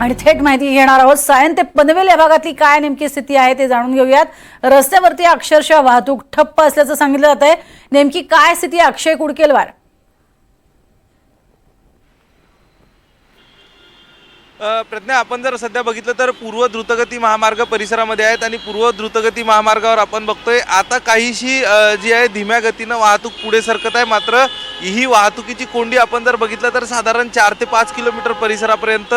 आणि थेट माहिती घेणार आहोत. सायन ते पनवेल या भागातली काय नेमकी स्थिती आहे ते जाणून घेऊयात. रस्त्यावरती अक्षरशः वाहतूक ठप्प असल्याचं सांगितलं जात आहे नेमकी काय स्थिती अक्षय कुडकेलवार. प्रज्ञा आपण जर सध्या बघितलं तर पूर्व द्रुतगती महामार्ग परिसरामध्ये आहेत आणि पूर्व द्रुतगती महामार्गावर आपण बघतोय आता काहीशी जी आहे धीम्या गतीनं वाहतूक पुढे सरकत आहे. मात्र ही वाहतुकीची कोंडी आपण जर बघितलं तर साधारण चार ते पाच किलोमीटर परिसरापर्यंत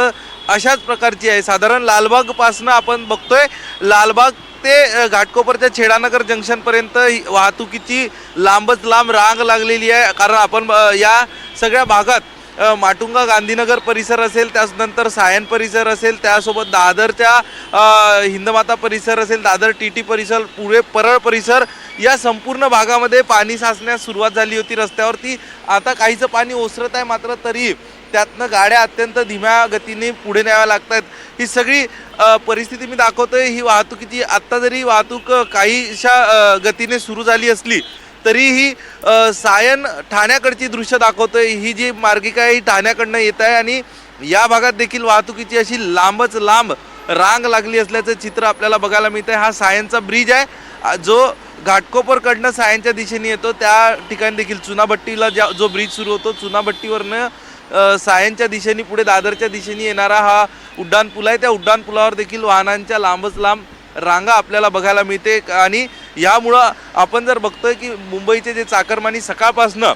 अशाच प्रकारची आहे. साधारण लालबागपासनं आपण बघतोय लालबाग ते घाटकोपरच्या छेडानगर जंक्शनपर्यंत ही वाहतुकीची लांबच लांब रांग लागलेली आहे. कारण आपण या सगळ्या भागात माटुंगा गांधीनगर परिसर असेल त्यानंतर सायन परिसर असेल त्यासोबत दादरच्या हिंदमाता परिसर असेल दादर टी टी परिसर पुढे परळ परिसर या संपूर्ण भागामध्ये पाणी साचण्यास सुरुवात झाली होती रस्त्यावरती. आता काहीचं पाणी ओसरत आहे मात्र तरी त्यातनं गाड्या अत्यंत धीम्या गतीने पुढे न्याव्या लागत आहेत ही सगळी परिस्थिती मी दाखवतोय. ही वाहतुकीची आत्ता जरी वाहतूक काहीशा गतीने सुरू झाली असली तरीही सायन ठाण्याकडची दृश्य दाखवतोय. ही जी मार्गिका आहे ही ठाण्याकडनं येत आहे आणि या भागात देखील वाहतुकीची अशी लांबच लांब रांग लागली असल्याचं चित्र आपल्याला बघायला मिळतं आहे हा सायनचा ब्रिज आहे. जो घाटकोपरकडनं सायनच्या दिशेने येतो. त्या ठिकाणी देखील चुनाभट्टीला ज्या जो ब्रिज सुरू होतो चुनाभट्टीवरनं सायनच्या दिशेने पुढे दादरच्या दिशेने येणारा हा उड्डाणपूल आहे. त्या उड्डाणपुलावर देखील वाहनांच्या लांबच लांब रांगा आपल्याला बघायला मिळते आणि यामुळं आपण जर बघतोय की मुंबईचे जे चाकरमानी सकाळपासनं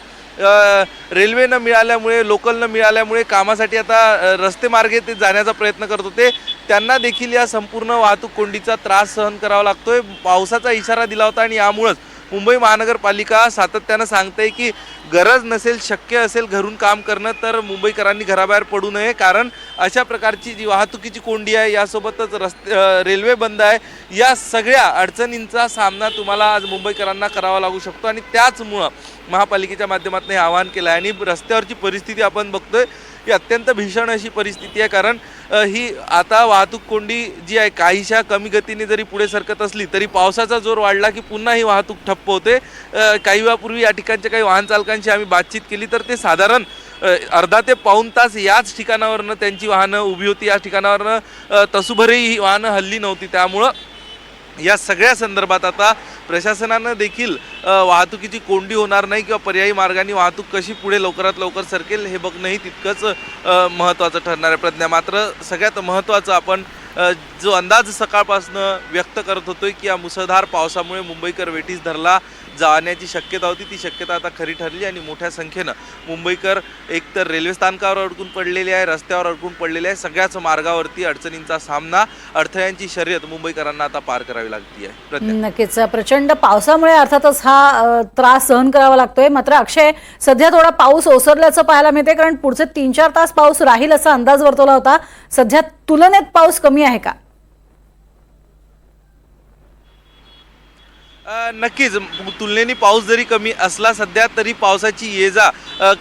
रेल्वेनं मिळाल्यामुळे लोकलनं मिळाल्यामुळे कामासाठी आता रस्तेमार्गे रस्ते मार्गे ते जाण्याचा प्रयत्न करत होते त्यांना देखील या संपूर्ण वाहतूक कोंडीचा त्रास सहन करावा लागतोय. पावसाचा इशारा दिला होता आणि यामुळंच मुंबई महानगरपालिका सातत्यानं सांगते की गरज नसेल शक्य असेल घरून काम करणं तर मुंबईकरांनी घराबाहेर पडू नये. कारण अशा प्रकारची जी वाहतुकीची कोंडी आहे यासोबतच रस्ते रेल्वे बंद आहे. या सगळ्या अडचणींचा सामना तुम्हाला आज मुंबईकरांना करावा लागू शकतो आणि त्याचमुळं महापालिकेच्या माध्यमातून हे आवाहन केलं आहे आणि रस्त्यावरची परिस्थिती आपण बघतोय ही अत्यंत भीषण अशी परिस्थिती आहे. कारण ही आता वाहतूक कोंडी जी आहे काहीशा कमी गतीने जरी पुढे सरकत असली तरी पावसाचा जोर वाढला की पुन्हा ही वाहतूक ठप्प होते काही वेळापूर्वी या ठिकाणच्या काही वाहन चालकांशी आम्ही बातचीत केली तर ते साधारण अर्धा ते पाऊण तास याच ठिकाणावरनं त्यांची वाहनं उभी होती. या ठिकाणावरनं तसुभरही ही वाहनं हल्ली नव्हती. त्यामुळं या सगळ्या संदर्भात आता प्रशासनानं देखील वाहतुकीची कोंडी होणार नाही किंवा पर्यायी मार्गाने वाहतूक कशी पुढे लवकरात लवकर सरकेल हे बघणंही तितकंच महत्त्वाचं ठरणार आहे प्रज्ञा. मात्र सगळ्यात महत्त्वाचं आपण जो अंदाज सकाळपासून व्यक्त करत होतोय की या मुसळधार पावसामुळे मुंबईकर वेठीस धरला जाण्याची शक्यता होती. ती शक्यता आता खरी ठरली आणि मोठ्या संख्येनं मुंबईकर एकतर रेल्वे स्थानकावर अडकून पडलेले आहे रस्त्यावर अडकून पडलेले आहे. सगळ्याच मार्गावरती अडचणींचा सामना अडथळ्यांची शर्यत मुंबईकरांना आता पार करावी लागती आहे. नक्कीच प्रचंड पावसामुळे अर्थातच हा त्रास सहन करावा लागतोय. मात्र अक्षय सध्या थोडा पाऊस ओसरल्याचं पाहायला मिळते कारण पुढचे तीन चार तास पाऊस राहील असा अंदाज वर्तवला होता. सध्या तुलनेत पाऊस कमी आहे का? नक्कीच. तुलनेने पाऊस जरी कमी असला सध्या तरी पावसाची ये जा.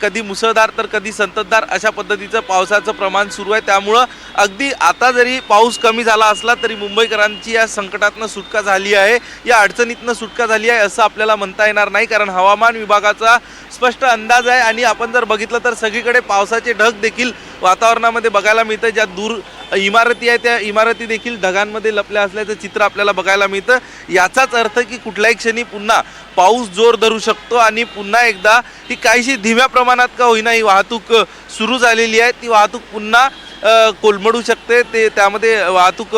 कधी मुसळधार तर कधी संततधार अशा पद्धतीचं पावसाचं प्रमाण सुरू आहे. त्यामुळं अगदी आता जरी पाऊस कमी झाला असला तरी मुंबईकरांची या संकटातनं सुटका झाली आहे. या अडचणीतनं सुटका झाली आहे असं आपल्याला म्हणता येणार नाही कारण हवामान विभागाचा स्पष्ट अंदाज आहे. आणि आपण जर बघितलं तर सगळीकडे पावसाचे ढग देखील वातावरणामध्ये बघायला मिळतं ज्या दूर इमारती आहे त्या इमारती देखील ढगांमध्ये लपल्या असल्याचं चित्र आपल्याला बघायला मिळतं. याचाच अर्थ की कुठल्याही क्षणी पुन्हा पाऊस जोर धरू शकतो आणि पुन्हा एकदा ही काहीशी धीम्या प्रमाणात का होईना ही वाहतूक सुरू झालेली आहे. ती वाहतूक पुन्हा कोलमडू शकते. ते त्यामध्ये वाहतूक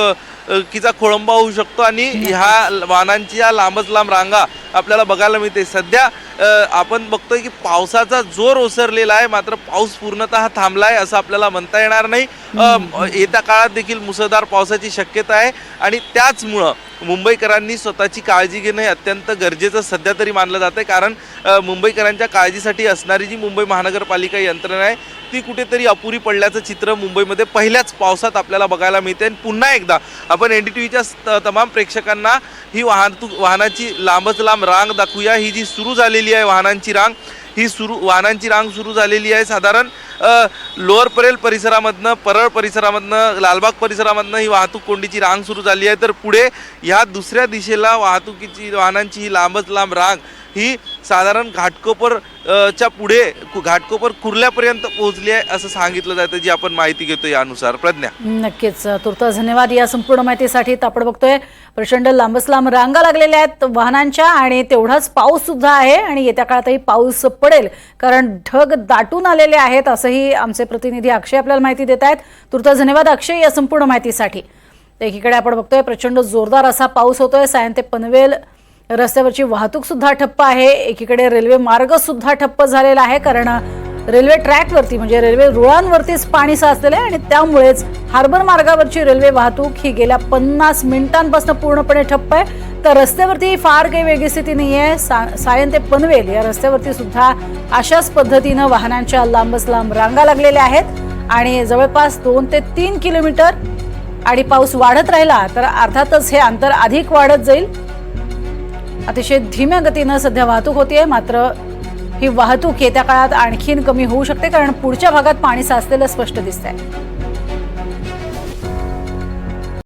कीचा खोळंबा होऊ शकतो आणि ह्या वाहनांची या लांबच लांब रांगा आपल्याला बघायला मिळते. सध्या आपण बघतोय की पावसाचा जोर ओसरलेला आहे. मात्र पाऊस पूर्णतः थांबलाय असं आपल्याला म्हणता येणार नाही. येत्या काळात देखील मुसळधार पावसाची शक्यता आहे आणि त्याचमुळं मुंबईकरांनी स्वतःची काळजी घेणं हे अत्यंत गरजेचं सध्या तरी मानलं जातं कारण मुंबईकरांच्या काळजीसाठी असणारी जी मुंबई महानगरपालिका यंत्रणा आहे ती कुठेतरी अपुरी पडल्याचं चित्र मुंबईमध्ये पहिल्याच पावसात आपल्याला बघायला मिळते आणि पुन्हा एकदा आपण एन डी टी व्हीच्या तमाम प्रेक्षकांना ही वाहतूक वाहनाची लांबच लांब रांग दाखवूया. ही जी सुरू झालेली आहे वाहनांची रांग ही सुरू वाहनांची रांग सुरू झालेली आहे. साधारण लोअर परेल परिसरामधनं परळ परिसरामधनं लालबाग परिसरामधनं ही वाहतूक कोंडीची रांग सुरू झाली आहे. तर पुढे ह्या दुसऱ्या दिशेला वाहतुकीची वाहनांची ही लांबच लांब रांग ही साधारण घाटकोपर च्या पुढे घाटकोपर कुर्ल्यापर्यंत पोहोचली आहे असं सांगितलं जातं जी आपण माहिती घेतो यानुसार. प्रज्ञा. नक्कीच. तुर्तास धन्यवाद या संपूर्ण माहितीसाठी तर आपण बघतोय प्रचंड लांबच लांब रांगा लागलेल्या आहेत वाहनांच्या आणि तेवढाच पाऊस सुद्धा आहे आणि येत्या काळातही पाऊस पडेल कारण ढग दाटून आलेले आहेत असंही आमचे प्रतिनिधी अक्षय आपल्याला माहिती देत आहेत. तुर्तास धन्यवाद अक्षय या संपूर्ण माहितीसाठी. एकीकडे आपण बघतोय प्रचंड जोरदार असा पाऊस होतोय सायन ते पनवेल रस्त्यावरची वाहतूक सुद्धा ठप्प आहे. एकीकडे रेल्वे मार्ग सुद्धा ठप्प झालेला आहे कारण रेल्वे ट्रॅकवरती म्हणजे रेल्वे रुळांवरतीच पाणी साचलेलं आहे आणि त्यामुळेच हार्बर मार्गावरची रेल्वे वाहतूक ही गेल्या पन्नास मिनिटांपासून पूर्णपणे ठप्प आहे. तर रस्त्यावरती फार काही वेगळी स्थिती नाही आहे सा सायन ते पनवेल या रस्त्यावरती सुद्धा अशाच पद्धतीनं वाहनांच्या लांबच लांब रांगा लागलेल्या आहेत आणि जवळपास दोन ते तीन किलोमीटर आणि पाऊस वाढत राहिला तर अर्थातच हे अंतर अधिक वाढत जाईल. अतिशय धीम्या गतीनं सध्या वाहतूक होतीये. मात्र ही वाहतूक येत्या काळात आणखीन कमी होऊ शकते कारण पुढच्या भागात पाणी साचलेलं स्पष्ट दिसतंय.